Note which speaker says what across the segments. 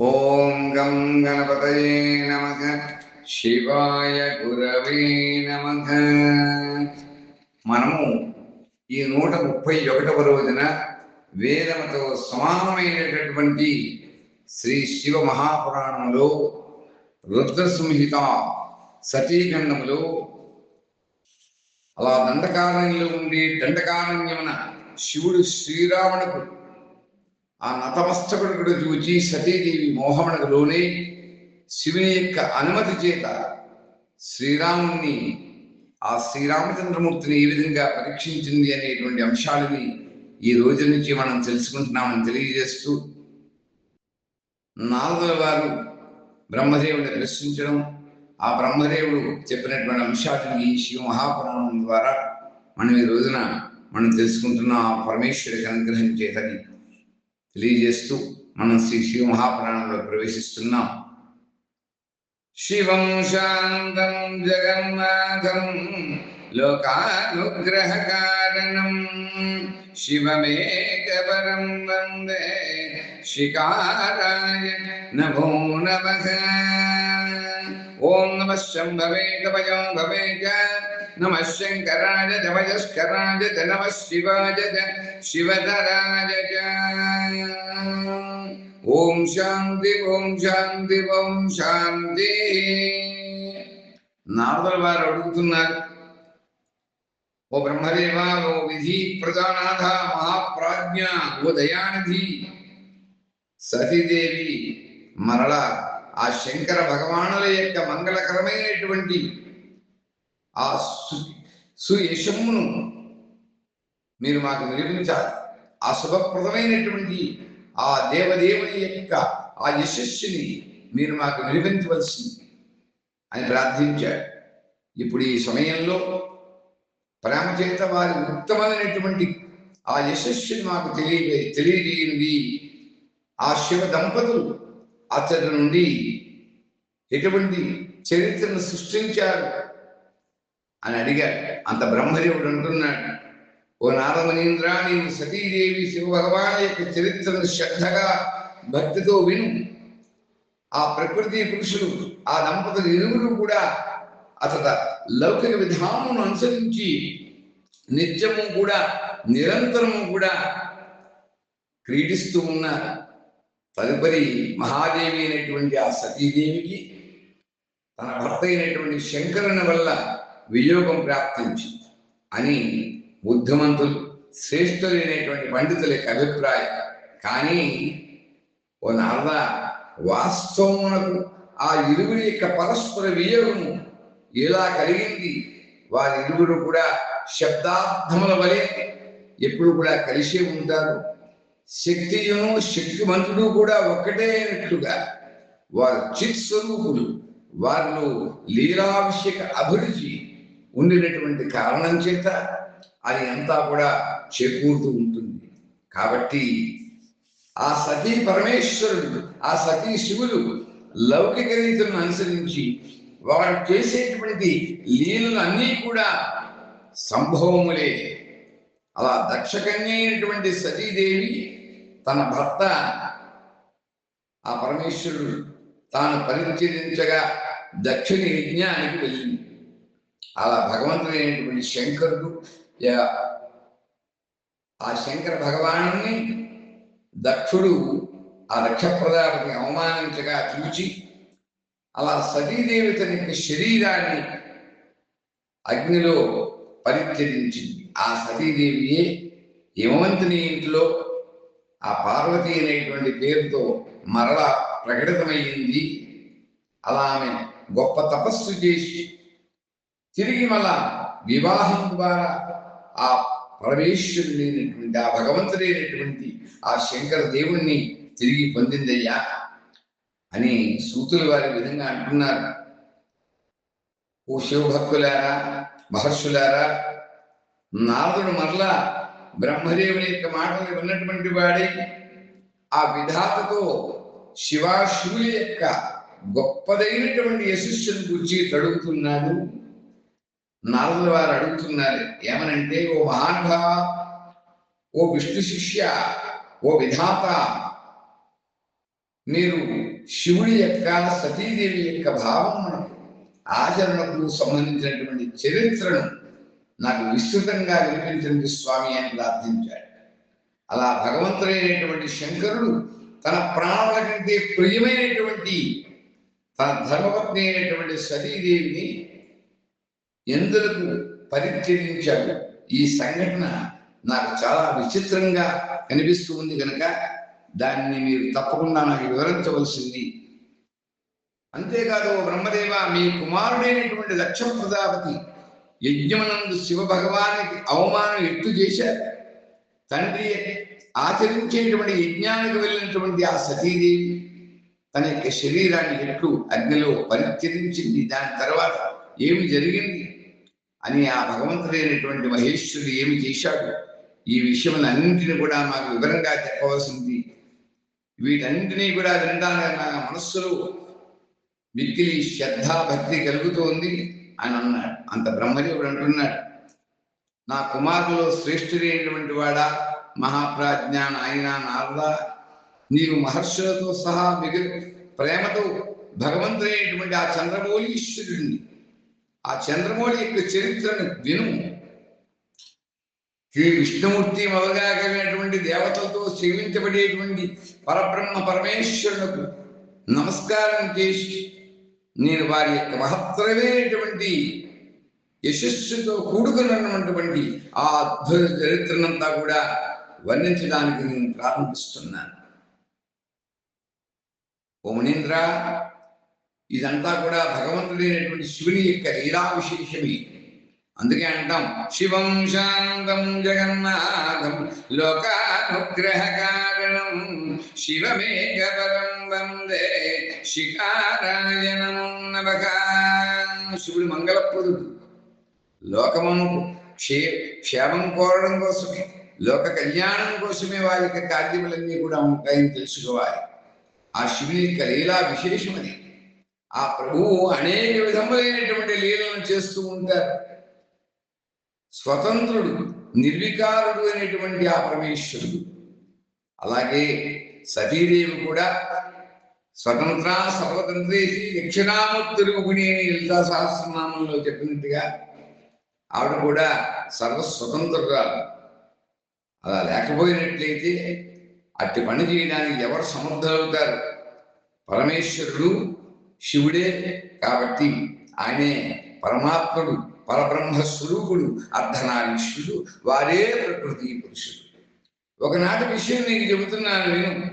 Speaker 1: ఓం గం గణపతయే నమః. శివాయ గురవే నమ. మనము ఈ నూట ముప్పై ఒకటవ రోజున వేదముతో సమానమైనటువంటి శ్రీ శివ మహాపురాణంలో రుద్ర సంహిత సతీఖండములో అలా దండకారణ్యంలో ఉండి దండకారణ్యమున శివుడు శ్రీరామునకు ఆ నతమస్తకుడు చూచి సతీదేవి మోహమునకు లోనే శివుని యొక్క అనుమతి చేత శ్రీరాముణ్ణి ఆ శ్రీరామచంద్రమూర్తిని ఏ విధంగా పరీక్షించింది అనేటువంటి అంశాలని ఈ రోజు నుంచి మనం తెలుసుకుంటున్నామని తెలియజేస్తూ నారదుల వారు బ్రహ్మదేవుని ప్రశ్నించడం ఆ బ్రహ్మదేవుడు చెప్పినటువంటి అంశాలను ఈ శివ మహాపురాణం ద్వారా మనం ఈ రోజున మనం తెలుసుకుంటున్న. ఆ పరమేశ్వరికి అనుగ్రహం చేతని తెలియజేస్తూ మనం శ్రీ శివ మహాపురాణంలో ప్రవేశిస్తున్నాం. శివం శాంతం జగన్నాథం లోకానుగ్రహ కారణం. శివమేకపరం వందే శికారాయ నమో నమ. ఓం నమ శంభవే కవయం భవే చ నమ శంకరాయ జవయస్కరాయ చ నమ శివాయ చ శివధరాయ ఓం శాంతి ఓం శాంతి ఓం శాంతి నారదుల వారు అడుగుతున్నారు ఓ బ్రహ్మదేవ ఓ విధి ప్రజానాథ మహాప్రాజ్ఞ ఓ దయానిధి సతీదేవి మరలా ఆ శంకర భగవానుల యొక్క మంగళకరమైనటువంటి ఆ సు మీరు మాకు నిరూపించాలి. ఆ శుభప్రదమైనటువంటి ఆ దేవదేవుని యొక్క ఆ యశస్సుని మీరు మాకు నిరూపించవలసింది. అని ప్రార్థించాడు. ఇప్పుడు ఈ సమయంలో ప్రేమ చేత వారి ఉత్తమమైనటువంటి ఆ యశస్సుని మాకు తెలియ తెలియజేయండి. ఆ శివ దంపతులు అతడి నుండి ఎటువంటి చరిత్రను సృష్టించారు? అని అడిగాడు అంత బ్రహ్మదేవుడు అంటున్నాడు. ఓ నారమనీంద్ర నీవు సతీదేవి శివ భగవాన్ యొక్క చరిత్రను శ్రద్ధగా భక్తితో విను. ఆ ప్రకృతి పురుషులు ఆ దంపతులు ఇరువురు కూడా అతడ లౌకిక విధానమును అనుసరించి నిత్యము కూడా నిరంతరము కూడా క్రీడిస్తూ ఉన్నారు. తదుపరి మహాదేవి అయినటువంటి ఆ సతీదేవికి తన భర్త అయినటువంటి శంకరుని వల్ల వియోగం ప్రాప్తించింది అని బుద్ధమంతులు శ్రేష్ఠులైనటువంటి పండితుల యొక్క అభిప్రాయం. కానీ ఓ నారద వాస్తవమునకు ఆ ఇరువురి యొక్క పరస్పర వియోగము ఎలా కలిగింది? వారి ఇరువురు కూడా శబ్దార్థముల వలె ఎప్పుడు కూడా కలిసే ఉంటారు. శక్తియును శక్తిమంతుడు కూడా ఒక్కటే అయినట్లుగా వారు చిత్ స్వరూపులు వారిలో లీలాభిషేక అభిరుచి ఉండినటువంటి కారణం చేత అది అంతా కూడా చేకూరుతూ ఉంటుంది. కాబట్టి ఆ సతీ పరమేశ్వరుడు ఆ సతీ శివులు లౌకిక రీతులను అనుసరించి వారు చేసేటువంటి లీలలు అన్నీ కూడా సంభవములే. అలా దక్షకన్య అయినటువంటి సతీదేవి తన భర్త ఆ పరమేశ్వరుడు తాను పరిచరించగా దక్షిణ యజ్ఞానికి వెళ్ళింది. అలా భగవంతుడైనటువంటి శంకరుడు ఆ శంకర భగవాను దక్షుడు ఆ దక్ష అవమానించగా చూచి అలా సతీదేవి తన యొక్క శరీరాన్ని అగ్నిలో పరిత్యజించింది ఆ సతీదేవియే హిమవంతుని ఇంట్లో ఆ పార్వతి అనేటువంటి పేరుతో మరలా ప్రకటితమయ్యింది. అలా ఆమె గొప్ప తపస్సు చేసి తిరిగి మళ్ళా వివాహం ద్వారా ఆ పరమేశ్వరుడైనటువంటి ఆ భగవంతుడైనటువంటి ఆ శంకర దేవుణ్ణి తిరిగి పొందిందయ్యా అని సూతులు వారి విధంగా అంటున్నారు. ఓ శివభక్తులారా మహర్షులారా నారదుడు మరలా బ్రహ్మదేవుని యొక్క మాటలు విన్నటువంటి వాడి. ఆ విధాతతో శివాశివుల యొక్క గొప్పదైనటువంటి యశస్సును గురించి తడుగుతున్నాడు. నారదుల వారు అడుగుతున్నారు ఏమనంటే ఓ మహానుభావ ఓ విష్ణు శిష్య ఓ విధాత మీరు శివుడి యొక్క సతీదేవి యొక్క భావమును ఆచరణకు సంబంధించినటువంటి చరిత్రను నాకు విస్తృతంగా వినిపించండి స్వామి అని ప్రార్థించాడు. అలా భగవంతుడైనటువంటి శంకరుడు తన ప్రాణాల కంటే ప్రియమైనటువంటి తన ధర్మపత్ని అయినటువంటి సతీదేవిని ఎందుకు పరిత్యజించాడు? ఈ సంఘటన నాకు చాలా విచిత్రంగా కనిపిస్తూ ఉంది కనుక దాన్ని మీరు తప్పకుండా నాకు వివరించవలసింది. అంతేకాదు బ్రహ్మదేవ మీ కుమారుడైనటువంటి దక్ష ప్రజాపతి యజ్ఞమునందు శివ భగవానికి అవమానం ఎట్టు చేశారు? తండ్రి ఆచరించేటువంటి యజ్ఞానికి వెళ్ళినటువంటి ఆ సతీదేవి తన యొక్క శరీరాన్ని ఎట్లు అగ్నిలో పరిత్యజించింది? దాని తర్వాత ఏమి జరిగింది? అని ఆ భగవంతుడైనటువంటి మహేశ్వరుడు ఏమి చేశాడు? ఈ విషయములన్నింటినీ కూడా మాకు వివరంగా చెప్పవలసింది. వీటన్నింటినీ కూడా వినడానికి నా మనస్సులో మిక్కిలి శ్రద్ధ భక్తి కలుగుతోంది అని అన్నాడు. అంత బ్రహ్మదేవుడు అంటున్నాడు. నా కుమారులో శ్రేష్ఠుడైనటువంటి వాడా మహాప్రాజ్ఞ నాయన నారద నీవు మహర్షులతో సహా మిగిలి ప్రేమతో భగవంతుడైనటువంటి ఆ చంద్రమౌళీశ్వరుడిని ఆ చంద్రమౌళి యొక్క చరిత్రను విను శ్రీ విష్ణుమూర్తి మొదలుగా కలిగినటువంటి దేవతలతో సేవించబడేటువంటి పరబ్రహ్మ పరమేశ్వరులకు నమస్కారం చేసి నేను వారి యొక్క మహత్తరమైనటువంటి యశస్సుతో కూడుకున్నటువంటి ఆ అద్భుత చరిత్రనంతా కూడా వర్ణించడానికి నేను ప్రారంభిస్తున్నాను. ఓ మునీంద్ర ఇదంతా కూడా భగవంతుడైనటువంటి శివుని యొక్క లీలా విశేషమే అందుకే అంటాం శివం శాంతం జగన్నాథం లోకానుగ్రహ కారణం శివమేకపరం వందే శిఖారాయణం శివుడు మంగళప్రదుడు. లోకమును క్షే క్షేమం కోరడం కోసమే లోక కళ్యాణం కోసమే వారి యొక్క కార్యములన్నీ కూడా ఉంటాయని తెలుసుకోవాలి. ఆ శివుని యొక్క లీలా విశేషమని ఆ ప్రభువు అనేక విధములైనటువంటి లీలను చేస్తూ ఉంటారు. స్వతంత్రుడు నిర్వికారుడు అనేటువంటి ఆ పరమేశ్వరుడు. అలాగే సతీదేవి కూడా స్వతంత్ర సర్వతంత్రేసి యక్షనామోత్తరుగుని అని లలితా సహస్రనామంలో చెప్పినట్టుగా ఆవిడ కూడా సర్వస్వతంత్రురాలు. అలా లేకపోయినట్లయితే అట్టి పని చేయడానికి ఎవరు సమర్థులవుతారు? పరమేశ్వరుడు శివుడే కాబట్టి ఆయనే పరమాత్ముడు పరబ్రహ్మ స్వరూపుడు అర్ధనారీశ్వరుడు వారే ప్రకృతి పురుషుడు. ఒకనాటి విషయం నీకు చెబుతున్నాను నేను.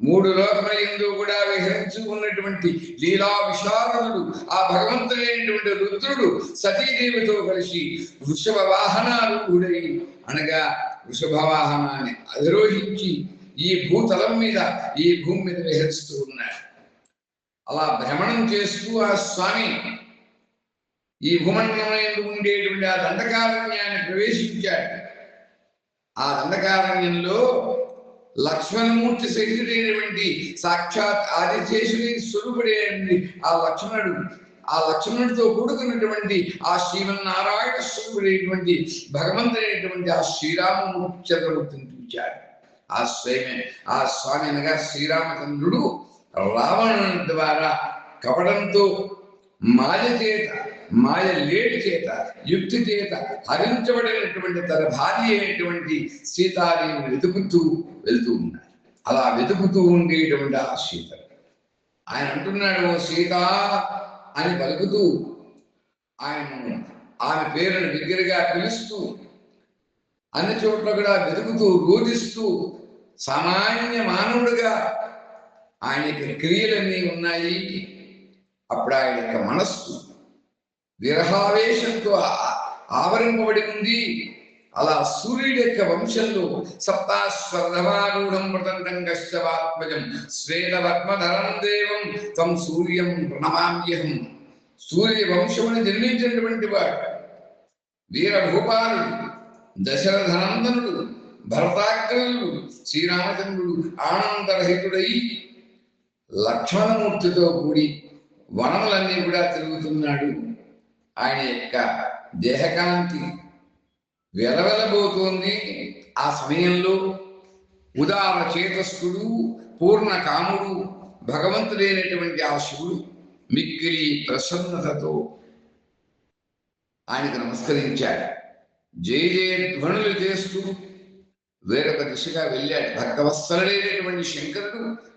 Speaker 1: మూడు లోకముల ఎందు కూడా విహరించు ఉన్నటువంటి లీలా విశారదుడు ఆ భగవంతుడైనటువంటి రుద్రుడు సతీదేవితో కలిసి వృషభ వాహనాలు కూడై అనగా వృషభ వాహనాన్ని అధిరోహించి ఈ భూతలం మీద ఈ భూమి మీద విహరిస్తూ ఉన్నాడు అలా భ్రమణం చేస్తూ ఆ స్వామి ఈ భూమండలంలో ఉండేటువంటి ఆ దండకారణ్యాన్ని ప్రవేశించాడు. ఆ దండకారణ్యంలో లక్ష్మణమూర్తి సహితుడైనటువంటి సాక్షాత్ ఆదిశేషుని స్వరూపుడైనటువంటి ఆ లక్ష్మణుడు ఆ లక్ష్మణుడితో కూడుకున్నటువంటి ఆ శ్రీమన్నారాయణ స్వరూపుడైనటువంటి భగవంతుడైనటువంటి ఆ శ్రీరామమూర్తి చంద్రమూర్తిని చూచాడు. ఆ స్వయమే ఆ స్వామి అనగా శ్రీరామచంద్రుడు రావణ ద్వారా కపడంతో మాయ చేత మాయ లేటి చేత యుక్తి చేత హరించబడినటువంటి తన భార్య అయినటువంటి సీతాదేవిని వెతుకుతూ వెళ్తూ ఉన్నాడు అలా వెతుకుతూ ఉండేటువంటి ఆ సీత ఆయన అంటున్నాడు "ఓ సీత అని పలుకుతూ ఆయన ఆమె పేరును దగ్గరగా పిలుస్తూ అన్ని చోట్ల కూడా వెతుకుతూ రోధిస్తూ సామాన్య మానవుడిగా ఆయన యొక్క క్రియలన్నీ ఉన్నాయి. అప్పుడు ఆయన యొక్క మనస్సు విరహావేశంతో ఆవరింపబడి ఉంది. అలా సూర్యుడి యొక్క వంశంలో సప్తాశ్వరమారూఢం ప్రతండం శ్వేతవర్మధరం దేవం తం సూర్యం ప్రణమామ్యహం. సూర్య వంశముని జన్మించినటువంటి వాడు వీరభూపాలుడు దశరథనందనుడు భరతాగ్రయుడు శ్రీరామచంద్రుడు ఆనందరహితుడై లక్ష్మణమూర్తితో కూడి వనములన్నీ కూడా తిరుగుతున్నాడు. ఆయన యొక్క దేహకాంతి వెలవెలబోతోంది. ఆ సమయంలో ఉదార చేతస్థుడు పూర్ణ కాముడు భగవంతుడైనటువంటి ఆ శివుడు మిక్కిలి ప్రసన్నతతో ఆయనకు నమస్కరించాడు. జయ జయ ధ్వనులు చేస్తూ వేరొక దిశగా వెళ్ళాడు. భక్తవత్సరుడైనటువంటి శంకరుడు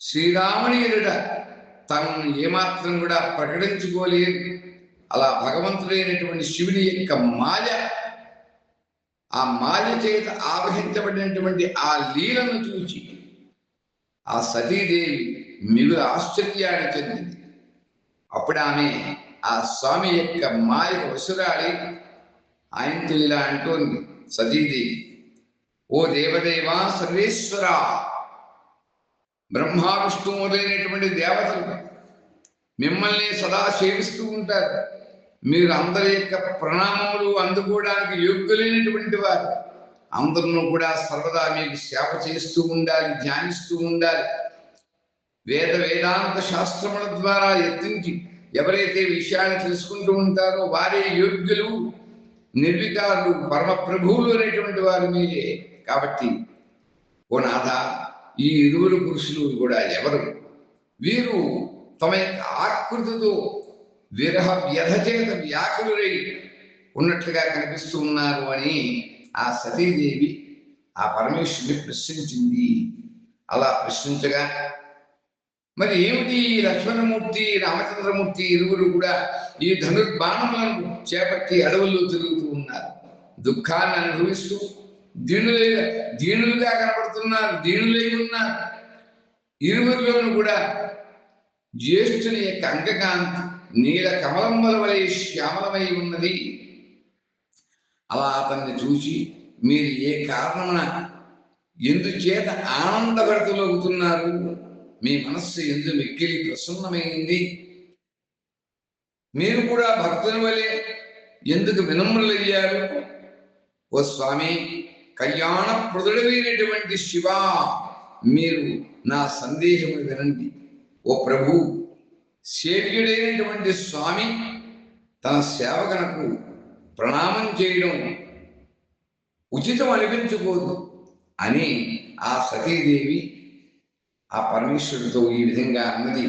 Speaker 1: శ్రీరాముని ఎదుట తనను ఏమాత్రం కూడా ప్రకటించుకోలేదు. అలా భగవంతుడైనటువంటి శివుని యొక్క మాయ ఆ మాయ చేత ఆవహించబడినటువంటి ఆ లీలను చూచి ఆ సతీదేవి మిగులు ఆశ్చర్యాన్ని చెందింది. అప్పుడు ఆమె ఆ స్వామి యొక్క మాయ వసురాడి ఆయనతో ఇలా అంటోంది సతీదేవి ఓ దేవదేవా సర్వేశ్వర బ్రహ్మ విష్ణు మొదలైనటువంటి దేవతలు మిమ్మల్ని సదా సేవిస్తూ ఉంటారు. మీరు అందరి యొక్క ప్రణామములు అందుకోవడానికి యోగ్యులైనటువంటి వారు. అందరూ కూడా సర్వదా మీకు సేవ చేస్తూ ఉండాలి ధ్యానిస్తూ ఉండాలి. వేద వేదాంత శాస్త్రముల ద్వారా ఎత్తించి ఎవరైతే విషయాన్ని తెలుసుకుంటూ ఉంటారో వారే యోగ్యులు నిర్వికారులు పరమ ప్రభువులు అనేటువంటి వారు మీరే కాబట్టి ఓ నాథ ఈ ఇరువురు పురుషులు కూడా ఎవరు? వీరు తమ యొక్క ఆకృతితో విరహ వ్యధ చేత వ్యాకులురై ఉన్నట్లుగా కనిపిస్తూ ఉన్నారు అని ఆ సతీదేవి ఆ పరమేశ్వరుని ప్రశ్నించింది. అలా ప్రశ్నించగా మరి ఏమిటి లక్ష్మణమూర్తి రామచంద్రమూర్తి ఇరువురు కూడా ఈ ధనుర్బాణములను చేపట్టి అడవుల్లో తిరుగుతూ ఉన్నారు? దుఃఖాన్ని అనుభవిస్తూ దీనులే దీనులుగా కనపడుతున్నారు దీనులై ఉన్నారు. ఇరువురిలోనూ కూడా జ్యేష్ఠుని యొక్క అంగకాంతి నీల కమలంబల వలె శ్యామలమై ఉన్నది. అలా అతన్ని చూసి మీరు ఏ కారణమున ఎందుచేత ఆనందభరతలోగుతున్నారు మీ మనస్సు ఎందు మిక్కిలి ప్రసన్నమైంది. మీరు కూడా భక్తుని వలె ఎందుకు వినమ్రులయ్యారు? ఓ స్వామి కళ్యాణ ప్రదుడమైనటువంటి శివ మీరు నా సందేహం వినండి. ఓ ప్రభు సేవ్యుడైనటువంటి స్వామి తన సేవకునకు ప్రణామం చేయడం ఉచితం అనిపించుకోదు అని ఆ సతీదేవి ఆ పరమేశ్వరుడితో ఈ విధంగా అన్నది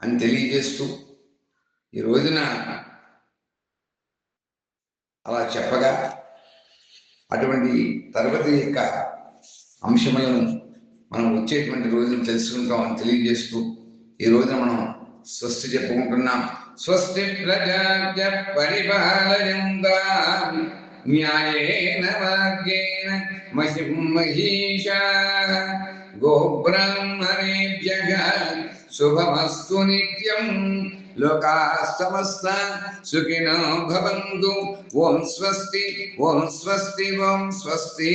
Speaker 1: అని తెలియజేస్తూ ఈ రోజున అలా చెప్పగా అటువంటి తరగతి యొక్క అంశములను మనం వచ్చేటువంటి రోజులు తెలుసుకుంటాం అని తెలియజేస్తూ ఈ రోజున మనం స్వస్తి చెప్పుకుంటున్నాం. స్వస్తి ప్రజాజ పరిపాలయంతా న్యాయేన వాక్యేన మహిం మహిషా గోబ్రాహ్మణేభ్యః శుభమస్తు నిత్యం లోకా సమస్త సుఖినో భవంతు ఓం స్వస్తి ఓం స్వస్తి ఓం స్వస్తి